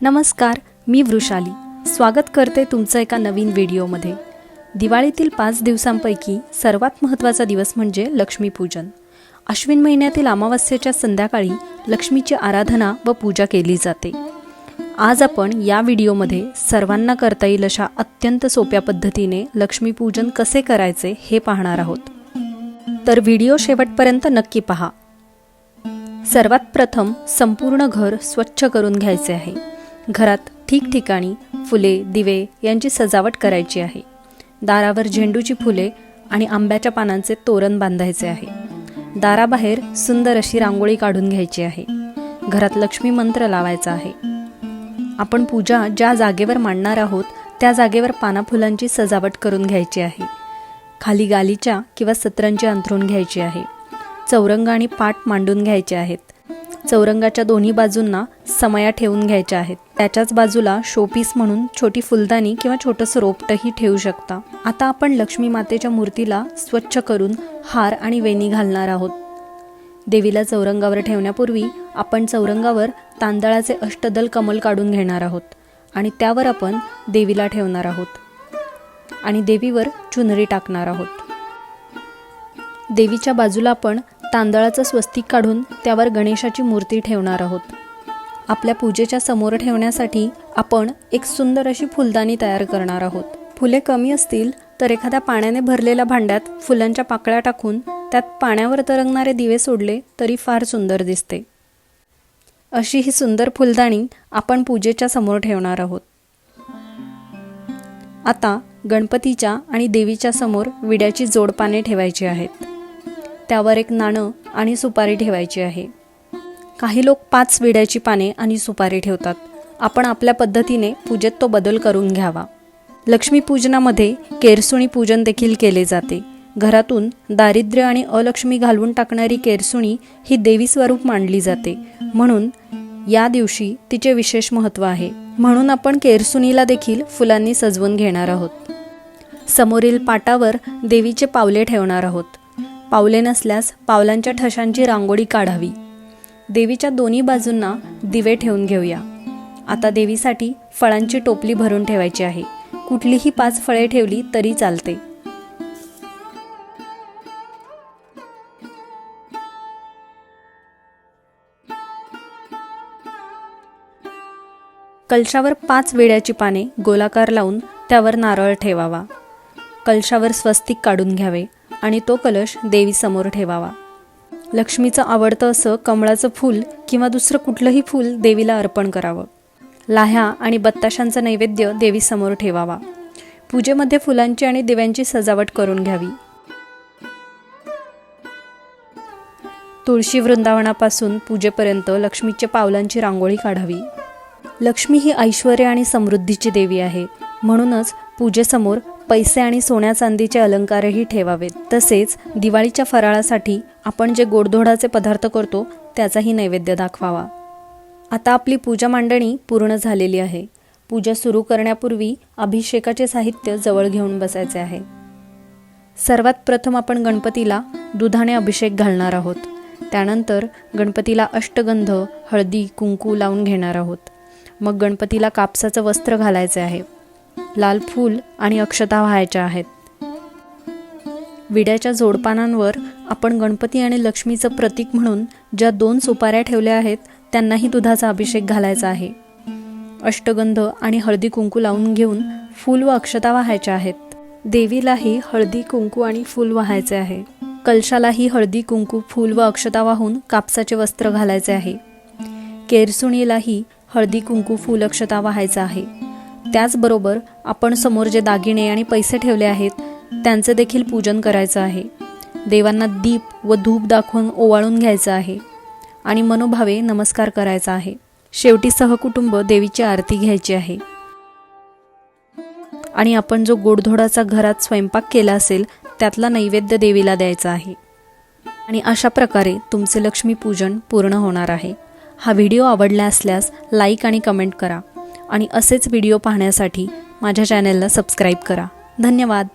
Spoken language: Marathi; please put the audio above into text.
नमस्कार मी वृषाली. स्वागत करते तुमचं एका नवीन व्हिडिओमध्ये. दिवाळीतील पाच दिवसांपैकी सर्वात महत्त्वाचा दिवस म्हणजे लक्ष्मीपूजन. अश्विन महिन्यातील अमावस्येच्या संध्याकाळी लक्ष्मीची आराधना व पूजा केली जाते. आज आपण या व्हिडिओमध्ये सर्वांना करता येईल अशा अत्यंत सोप्या पद्धतीने लक्ष्मीपूजन कसे करायचे हे पाहणार आहोत. तर व्हिडिओ शेवटपर्यंत नक्की पहा. सर्वात प्रथम संपूर्ण घर स्वच्छ करून घ्यायचे आहे. घरात ठिकठिकाणी फुले दिवे यांची सजावट करायची आहे. दारावर झेंडूची फुले आणि आंब्याच्या पानांचे तोरण बांधायचे आहे. दाराबाहेर सुंदर अशी रांगोळी काढून घ्यायची आहे. घरात लक्ष्मी मंत्र लावायचा आहे. आपण पूजा ज्या जागेवर मांडणार आहोत त्या जागेवर पानाफुलांची सजावट करून घ्यायची आहे. खाली गालीच्या किंवा सत्रांची अंथरून घ्यायची आहे. चौरंग आणि पाट मांडून घ्यायचे आहेत. चौरंगाच्या दोन्ही बाजूंना समया ठेवून घ्यायच्या आहेत. त्याच्याच बाजूला शोपीस म्हणून छोटी फुलदाणी किंवा छोटंसं रोपटही ठेवू शकता. आता आपण लक्ष्मी मातेच्या मूर्तीला स्वच्छ करून हार आणि वेणी घालणार आहोत. देवीला चौरंगावर ठेवण्यापूर्वी आपण चौरंगावर तांदळाचे अष्टदल कमल काढून घेणार आहोत आणि त्यावर आपण देवीला ठेवणार आहोत. आणि देवीवर चुनरी टाकणार आहोत. देवीच्या बाजूला आपण तांदळाचं स्वस्तिक काढून त्यावर गणेशाची मूर्ती ठेवणार आहोत. आपल्या पूजेच्या समोर ठेवण्यासाठी आपण एक सुंदर अशी फुलदाणी तयार करणार आहोत. फुले कमी असतील तर एखाद्या पाण्याने भरलेल्या भांड्यात फुलांच्या पाकळ्या टाकून त्यात पाण्यावर तरंगणारे दिवे सोडले तरी फार सुंदर दिसते. अशी ही सुंदर फुलदाणी आपण पूजेच्या समोर ठेवणार आहोत. आता गणपतीच्या आणि देवीच्या समोर विड्याची जोडपाने ठेवायची आहेत. त्यावर एक नाणं आणि सुपारी ठेवायची आहे. काही लोक पाच विड्याची पाने आणि सुपारी ठेवतात. आपण आपल्या पद्धतीने पूजेत तो बदल करून घ्यावा. लक्ष्मीपूजनामध्ये केरसुणी पूजन देखील केले जाते. घरातून दारिद्र्य आणि अलक्ष्मी घालवून टाकणारी केरसुणी ही देवी स्वरूप मानली जाते. म्हणून या दिवशी तिचे विशेष महत्त्व आहे. म्हणून आपण केरसुणीला देखील फुलांनी सजवून घेणार आहोत. समोरील पाटावर देवीचे पावले ठेवणार आहोत. पावले नसल्यास पावलांच्या ठशांची रांगोळी काढावी. देवीच्या दोन्ही बाजूंना दिवे ठेवून घेऊया. आता देवीसाठी फळांची टोपली भरून ठेवायची आहे. कुठलीही पाच फळे ठेवली तरी चालते. कलशावर पाच वेड्याची पाने गोलाकार लावून त्यावर नारळ ठेवावा. कलशावर स्वस्तिक काढून घ्यावे. आणि तो कलश देवीसमोर ठेवावा. लक्ष्मीचं आवडतं असं कमळाचं फूल किंवा दुसरं कुठलंही फूल देवीला अर्पण करावं. लाह्या आणि बत्ताशांचा नैवेद्य देवीसमोर ठेवावा. पूजेमध्ये फुलांची आणि दिव्यांची सजावट करून घ्यावी. तुळशी वृंदावनापासून पूजेपर्यंत लक्ष्मीच्या पावलांची रांगोळी काढावी. लक्ष्मी ही ऐश्वर आणि समृद्धीची देवी आहे. म्हणूनच पूजेसमोर पैसे आणि सोन्या चांदीचे अलंकारही ठेवावेत. तसेच दिवाळीच्या फराळासाठी आपण जे गोडधोडाचे पदार्थ करतो त्याचाही नैवेद्य दाखवावा. आता आपली पूजा मांडणी पूर्ण झालेली आहे. पूजा सुरू करण्यापूर्वी अभिषेकाचे साहित्य जवळ घेऊन बसायचे आहे. सर्वात प्रथम आपण गणपतीला दुधाने अभिषेक घालणार आहोत. त्यानंतर गणपतीला अष्टगंध हळदी कुंकू लावून घेणार आहोत. मग गणपतीला कापसाचं वस्त्र घालायचे आहे. लाल फूल आणि अक्षता व्हायच्या आहेत. विड्याच्या जोडपानांवर आपण गणपती आणि लक्ष्मीचं प्रतीक म्हणून ज्या दोन सुपाऱ्या ठेवल्या आहेत त्यांनाही दुधाचा अभिषेक घालायचा आहे. अष्टगंध आणि हळदी कुंकू लावून घेऊन फूल व अक्षता वाहायच्या आहेत. देवीलाही हळदी कुंकू आणि फूल वाहायचे आहे. कलशालाही हळदी कुंकू फूल व अक्षता वाहून कापसाचे वस्त्र घालायचे आहे. केरसुणीलाही हळदी कुंकू फूल अक्षता वाहायचं आहे. त्याचबरोबर आपण समोर जे दागिने आणि पैसे ठेवले आहेत त्यांचे देखील पूजन करायचं आहे. देवांना दीप व धूप दाखवून ओवाळून घ्यायचं आहे आणि मनोभावे नमस्कार करायचा आहे. शेवटी सहकुटुंब देवीची आरती घ्यायची आहे. आणि आपण जो गोडधोडाचा घरात स्वयंपाक केला असेल त्यातला नैवेद्य देवीला द्यायचा आहे. आणि अशा प्रकारे तुमचे लक्ष्मीपूजन पूर्ण होणार आहे. हा व्हिडिओ आवडला असल्यास लाईक आणि कमेंट करा. आणि असेच व्हिडिओ पाहण्यासाठी माझ्या चॅनेलला सबस्क्राईब करा. धन्यवाद.